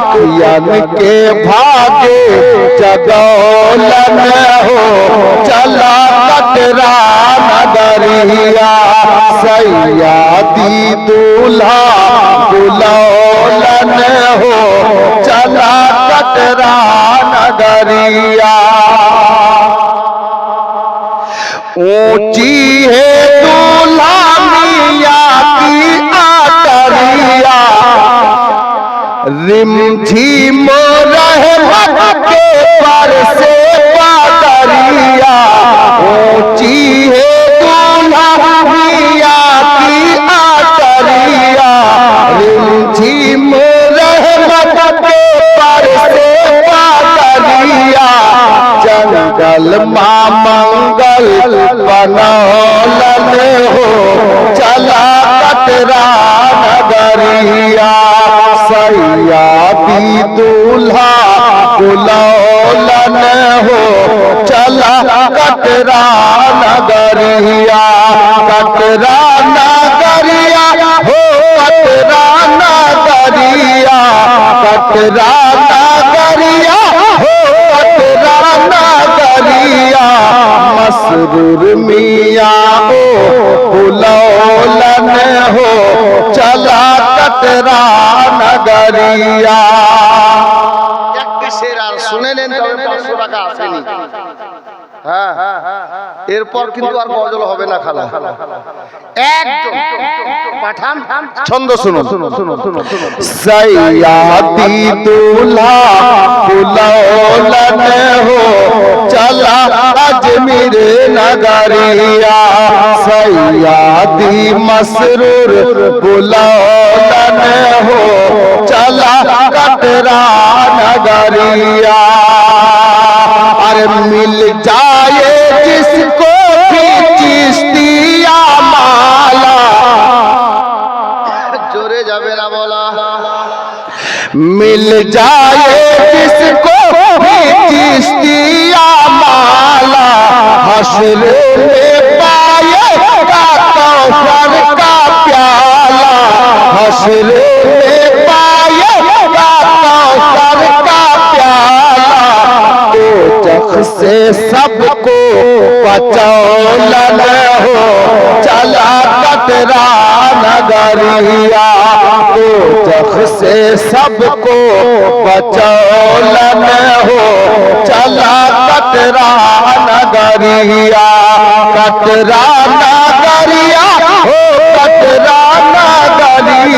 کے بھاگے جگولن ہو چلا کٹرا دریا سیادی دولہا بلولن ہو چلا کٹرا دریا اونچ ہے کے پر سے پادریا اونچی ہے دولہا میا کی آتریا رمجھم رحمت کے پر سے پادریا جنگل ماں منگل بنولن ہو گلولن ہو چلا کترا نگریا کترا نگریا ہو کترا نگریا کترا نگریا ہو کترا نگریا مسرور میاں او گلولن ہو چلا کترا نگریا আসেনি। এরপর কিন্তু আর গজল হবে না খালা। ছন্দ শুনো শুনো শুনো শুনো শুনো হো নগরিয়া। মসরুর হো কটরা নগরিয়া। مل جائے جس کو چشتی مالا۔ جورے جا میرا مولا۔ مل جائے جس کو سے سب کو پچولا لڑے ہو۔ چلا کترا نگریا دوزخ سے سب کو پچولا لڑے ہو۔ چلا کترا نگریا۔ کٹرا نگریا ہو کٹرا نگریا۔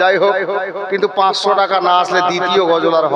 যাই হোক কিন্তু পাঁচশো টাকা না আসলে দ্বিতীয় গজল আর